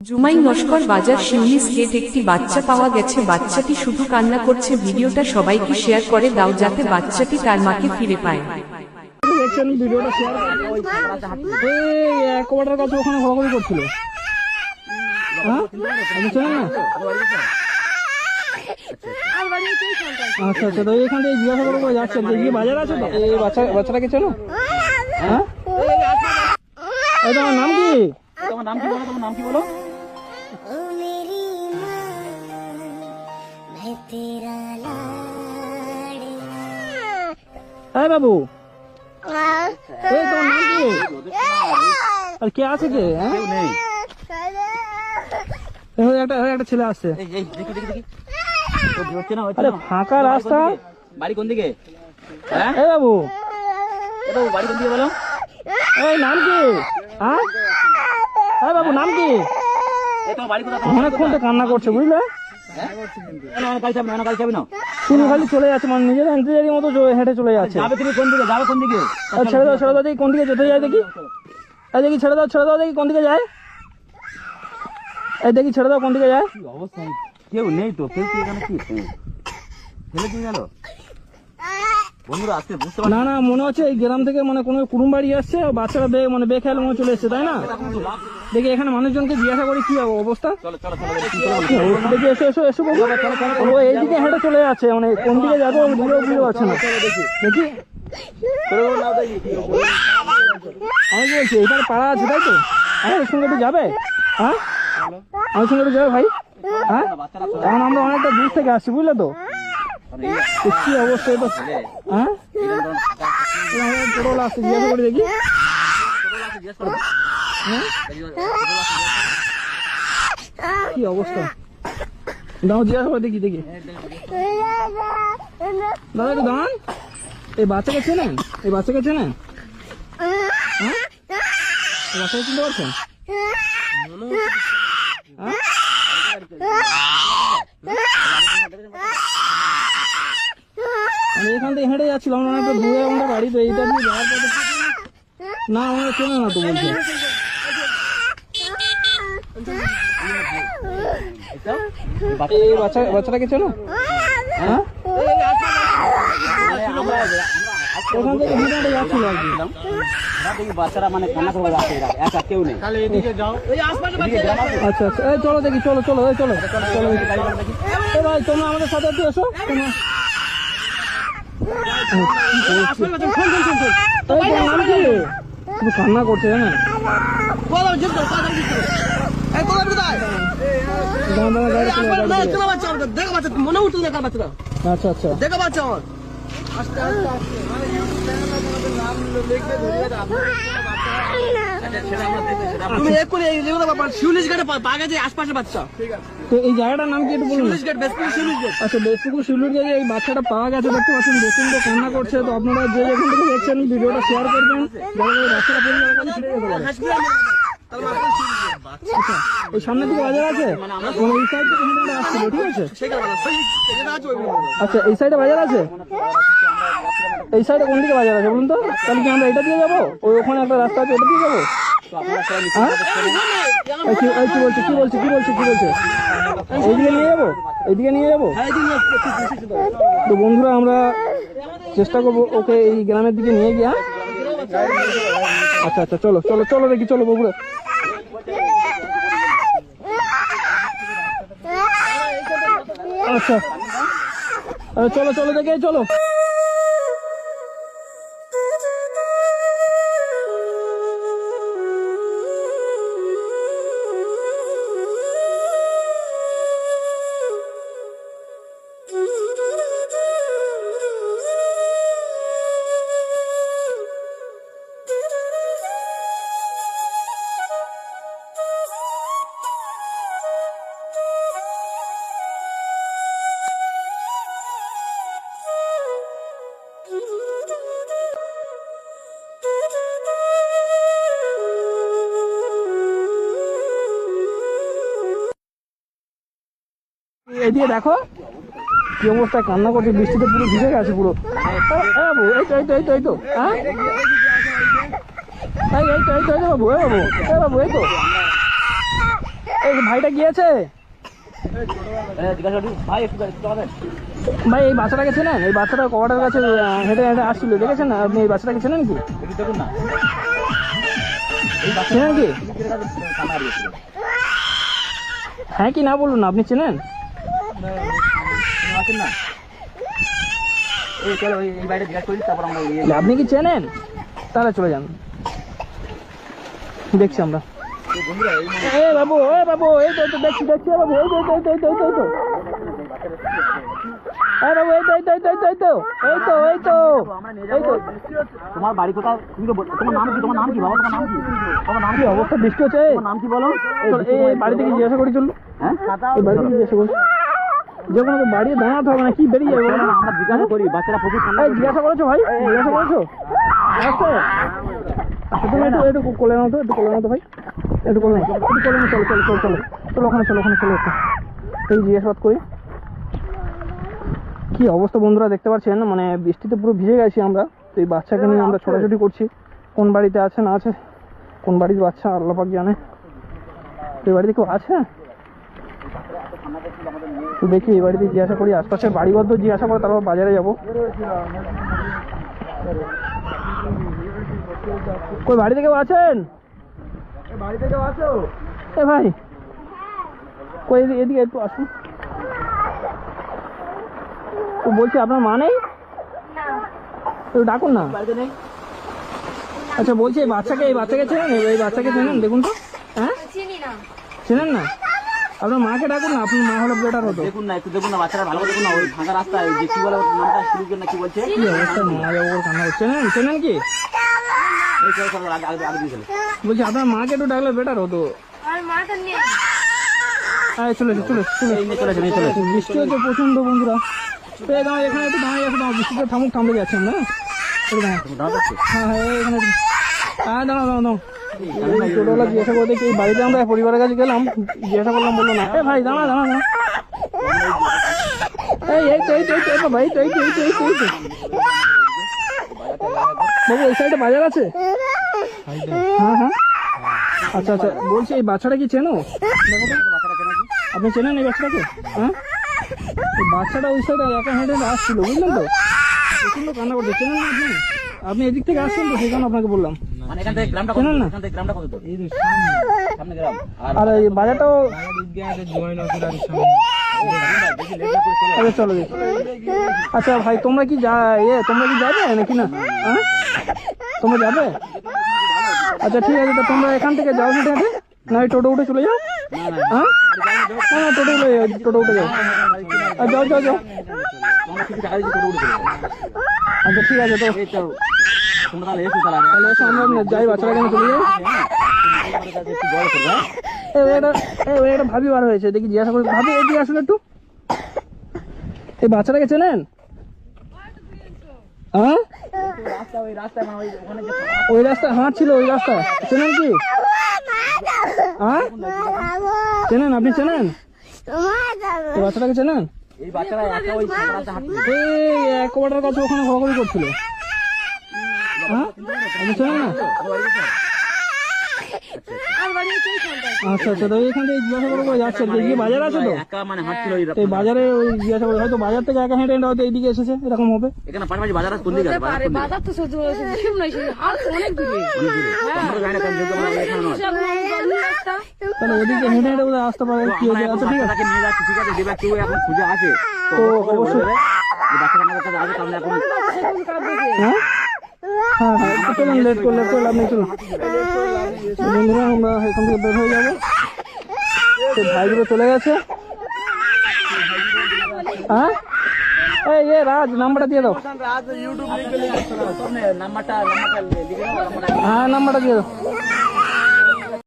জুমাই নস্কর বাজার শিউলিস স্কেট একটি বাচ্চা পাওয়া গেছে। বাচ্চাটি শুধু কান্না করছে। ভিডিওটা সবাইকে শেয়ার করে দাও যাতে বাচ্চাটি তার মাকে ফিরে পায়। দেখছেন ভিডিওটা শেয়ার এই কাছে ওখানে ঘোরাঘুরি করছিল আপনি চেনেন না আচ্ছা আচ্ছা তো এখান থেকে জিজ্ঞাসা করব যাচ্ছে। যে গিয়ে বাজার আছে এই বাচ্চা বাচ্চাটাকে চেনো হ্যাঁ? তোমার নাম কি? তোমার নাম কি বলো? তোমার নাম কি বলো? मैं तेरा लाडला এই বাবু এই তোমার নাম কি আর কে আছে কে হ্যাঁ এই হয়ে একটা হয়ে একটা ছেলে আসছে এই এই দেখি দেখি দেখি তো হচ্ছে না হচ্ছে আরে না ফাঁকা রাস্তা বাড়ি কোন দিকে হ্যাঁ এই বাবু এ বাবু বাড়ি কোন দিকে বলো এই নাম কি হ্যাঁ এই বাবু নাম কি এই তোমার বাড়ি কোথায় অনেকক্ষণ তো কান্না করছে বুঝলে তুমি খালি চলে যাচ্ছে মানে নিজের মতো হেঁটে চলে যাচ্ছে। যাবে তুমি কোন দিকে? যাবে কোন দিকে? আর ছেড়ে দাও ছেড়ে দাও দেখি কোন দিকে যেতে যায় দেখি। এই দেখি ছেড়ে দাও ছেড়ে দাও দেখি কোন দিকে যায়। এই দেখি ছেড়ে দাও কোন দিকে যায়। কেউ নেই তো। কেউ কি এখানে কি গেল? বন্ধুরা আজকে বুঝতে না না মনে হচ্ছে এই গ্রাম থেকে মানে কোনো কুটুম বাড়ি আসছে বাচ্চারা বে মানে বেখেয়াল মনে চলে এসছে তাই না? দেখি এখানে মানুষজনকে জিজ্ঞাসা করি কি অবস্থা? দেখি এসো এসো এসো বাবু। ও এইদিকে হেঁটে চলে যাচ্ছে মানে কোন দিকে যাবে না। দেখি। আমি বলছি এখানে পাড়া আছে তাই তো? সঙ্গে একটু যাবে? হ্যাঁ? আমার সঙ্গে একটু যাবে ভাই। হ্যাঁ? আমরা অনেকটা দূর থেকে আসছি বুঝলে তো? তো কি অবস্থা এটা হ্যাঁ? এই আমাদের টোটোলা আসছে জিজ্ঞাসা করে দেখি। হ্যাঁ? কি অবস্থা? দাও জিজ্ঞাসা করে দেখি দেখি। দাদা একটু দাঁড়ান। এই বাচ্চাকে চেনেন? এই বাচ্চাকে চেনেন? হ্যাঁ? এই বাচ্চাকে চিনতে পারছেন? হ্যাঁ? আমি এখান থেকে হেঁটে যাচ্ছিলাম আমরা একটা দূরে আমাদের বাড়ি তো এইটা দিয়ে যাওয়ার পথে না আমরা চেনে না তো বলছে। এই বাচ্চা বাচ্চাটাকে চেনো? হ্যাঁ? ওখান থেকে হেঁটে হেঁটে যাচ্ছিল আর কি। আমরা দেখি বাচ্চারা মানে কান্না করে যাচ্ছে এরা, একা কেউ নেই আচ্ছা আচ্ছা। এই চলো দেখি চলো চলো এই চলো চলো ভাই তোমরা আমাদের সাথে একটু এসো। তোমরা শুধু কান্না করছে হ্যাঁ। মনে আচ্ছা আচ্ছা দেখা বাচ্চা আমার তুমি এক্ষুনি এই যেগুলো বাবা শিউলিশ গেটে পা গেছে আশপাশে বাচ্চা তো এই জায়গাটার নাম কি একটু বলুন শিউলিশ গেট বেসপুর শিউলিশ গেট আচ্ছা বেসপুকুর শিলুর যে এই বাচ্চাটা পাওয়া গেছে দেখতে পাচ্ছেন প্রচণ্ড কান্না করছে তো আপনারা যে যেখান থেকে দেখছেন ভিডিওটা শেয়ার করবেন যাতে করে বাচ্চাটা কাছে ফিরে যেতে আচ্ছা ওই বাজার আছে মানে এই সাইড থেকে হেঁটে হেঁটে আসছিল ঠিক আছে আচ্ছা এই সাইডে বাজার আছে এই সাইডে কোন দিকে বাজার আছে বলুন তো? তাহলে কি আমরা এটা দিয়ে যাব? ওই ওখানে একটা রাস্তা আছে, ওটা দিয়ে যাব? হ্যাঁ? কি বলছে? কি বলছে? কি বলছে? কি বলছে? এইদিকে নিয়ে যাব? এইদিকে নিয়ে যাব? তো বন্ধুরা, আমরা চেষ্টা করব ওকে এই গ্রামের দিকে নিয়ে গিয়া আচ্ছা আচ্ছা চলো চলো চলো দেখি, চলো বগুড়া আচ্ছা। চলো চলো দেখে, চলো। এদিকে দেখো কি অবস্থায় কান্না করছে, বৃষ্টিতে পুরো ভিজে গেছে পুরো। বাবু, এই তো তো হ্যাঁ এই বাবু বাবু এই তো। এই ভাইটা গিয়েছে? ভাই, এই বাচ্চাটাকে চেনেন? এই বাচ্চাটা কবাটার কাছে হেঁটে হেঁটে আসছিল, দেখেছেন? আপনি এই বাচ্চাটাকে চেনেন কি? চেনেন কি। হ্যাঁ কি, না বলুন আপনি চেনেন? আপনি ইয়ে কি চেনেন তাহলে চলে যান দেখছি আমরা মানে এ বাবু এ বাবু এই তো দেখছি দেখছি বাবু এই তো এই তো এই তো এই তো এই তো এ বাবু এই তো এই তো এই তো এই তো এই তো এই তো আমরা নিয়ে এই যাব তো তোমার বাড়ি কোথায় তুমি তো তোমার নাম কি তোমার নাম কি বাবা তোমার নাম কি তোমার নাম কি অবস্থা বৃষ্টি হচ্ছে নাম কি বলো এই এই বাড়ি থেকে জিজ্ঞাসা করি চলুন হ্যাঁ এই বাড়ি থেকে জিজ্ঞাসা করি দাঁড়াতে হবে না কি বেরিয়ে যাবে? আমরা জিজ্ঞাসা করি বাচ্চারা প্রচুর ঠান্ডা জিজ্ঞাসা করেছ ভাই? জিজ্ঞাসা করেছ? আসছে তুমি একটু একটু কোলে নাও তো একটু কোলে নাও তো ভাই। একটু কোলে নাও একটু কোলে নাও চলো চলো চলো চলো। চলো ওখানে চলো ওখানে চলো একটু এই জিজ্ঞাসাবাদ করি। কি অবস্থা বন্ধুরা দেখতে পাচ্ছেন? মানে বৃষ্টিতে পুরো ভিজে গেছি আমরা। তো এই বাচ্চাকে নিয়ে আমরা ছোটাছুটি করছি। কোন বাড়িতে আছে না আছে? কোন বাড়ির বাচ্চা আল্লাহ পাক জানে। তো এই বাড়িতে কেউ আছে? তো দেখি এই বাড়িতে জিজ্ঞাসা করি আশপাশের বাড়িঘর তো জিজ্ঞাসা করে তারপর বাজারে যাব। কই বাড়িতে কেউ আছেন? বাড়িতে কেউ আছো? এ ভাই। কই এদিকে- এদিকে একটু আসুন। তো বলছি আপনার মা নেই? একটু ডাকুন না। আচ্ছা বলছি এই বাচ্চাকে এই বাচ্চাকে চেনেন? এই- এই বাচ্চাকে চেনেন? দেখুন তো। হ্যাঁ? চেনেন না? আপনার মাকে ডাকুন না আপনার মা হলে বেটার হতো। দেখুন না একটু দেখুন না বাচ্চারা ভালো করে দেখুন না ওই ফাঁকা রাস্তায় ওই যে কি বলে নামটা শুরু না কি বলছে? কি অবস্থা? মা যাব করে কান্না করছে। চেনেন চেনেন কি? এই চলো চলো আগে আগে আগে দিয়ে চলো। বলছি আপনার মাকে একটু ডাকলে বেটার হতো। চলে চলে চলে। বৃষ্টি হচ্ছে প্রচণ্ড বন্ধুরা। তো এই দাঁড়া এখানে একটু দাঁড়িয়ে আছে দাঁড়া বৃষ্টিতে থামুক থামলে যাচ্ছে আমরা হ্যাঁ? হ্যাঁ হ্যাঁ এই এখানে একটু- হ্যাঁ দাঁড়া দাঁড়া দাঁড়া এই জিজ্ঞাসা করতে কি বাড়িতে আমরা পরিবারের কাছে গেলাম জিজ্ঞাসা করলাম বলল না এ ভাই দাঁড়া দাঁড়া এই তো ভাই সাইডে বাজার আছে হ্যাঁ হ্যাঁ আচ্ছা আচ্ছা বলছি এই বাচ্চাটা কি চেনো আপনি চেনেন এই বাচ্চাটাকে হ্যাঁ বাচ্চাটা ওই সাইডে একা হেঁটে আসছিল বুঝলেন তো প্রচণ্ড কান্না করছে চেনেন আপনি আপনি এদিক থেকে আসছেন তো সেই কারণে আপনাকে বললাম মানে এখান থেকে গ্রামটা কত? এখান থেকে গ্রামটা কত দূর? সামনে গ্রাম। আর আর এই বাজারটাও আচ্ছা চলো আচ্ছা ভাই তোমরা কি যা এ তোমরা কি যাবে নাকি না? হ্যাঁ? তোমরা যাবে? আচ্ছা ঠিক আছে তো তোমরা এখান থেকে যাও হেঁটে হেঁটে না টোটো উঠে চলে যাও। হ্যাঁ? না টোটো উঠে যাও, টোটো উঠে যাও। আর যাও যাও যাও। আচ্ছা ঠিক আছে, তো। তাহলে এসো আমরা যাই, বাচ্চারা কেন চলে যাই একটা ভাবি বার হয়েছে, দেখি জিজ্ঞাসা করি। ভাবি, এদিকে আসুন একটু। এই বাচ্চাটাকে চেনেন? হ্যাঁ? ওই রাস্তা মানে ওই রাস্তা। চেনেন কি? হ্যাঁ? চেনেন, আপনি চেনেন? বাচ্চাটাকে চেনেন? এই কাছে ওখানে ঘোরাঘুরি করছিল। হ্যাঁ? না? আচ্ছা আচ্ছা তো এখান থেকে জিজ্ঞাসা করে করে যাচ্ছে। এদিকে বাজার আছে তো? একা মানে হাঁটছিল এই বাজারে ওই জিজ্ঞাসা করে হয়তো বাজার থেকে একা হেঁটে হেঁটে হয়তো এইদিকে এসেছে এরকম হবে? এখানে পাশাপাশি বাজার আছে কোন দিকে তো শুধু আর অনেক দূরে। তাহলে ওদিকে হেঁটে হেঁটে বোধহয় আসতে পারে কি হয়েছে আচ্ছা ঠিক আছে নিয়ে যাচ্ছি, ঠিক আছে? এখন খুঁজে আছে, তো অবশ্যই তাহলে এখন হ্যাঁ? হ্যাঁ হ্যাঁ। একটু চলুন লেট করে লেট করে লাভ নেই চলুন। বন্ধুরা আমরা এখান থেকে বের হয়ে যাব। তো ভাইগুলো চলে গেছে। হ্যাঁ? এই এ রাজ নাম্বারটা দিয়ে দাও। হ্যাঁ নাম্বারটা দিয়ে দাও।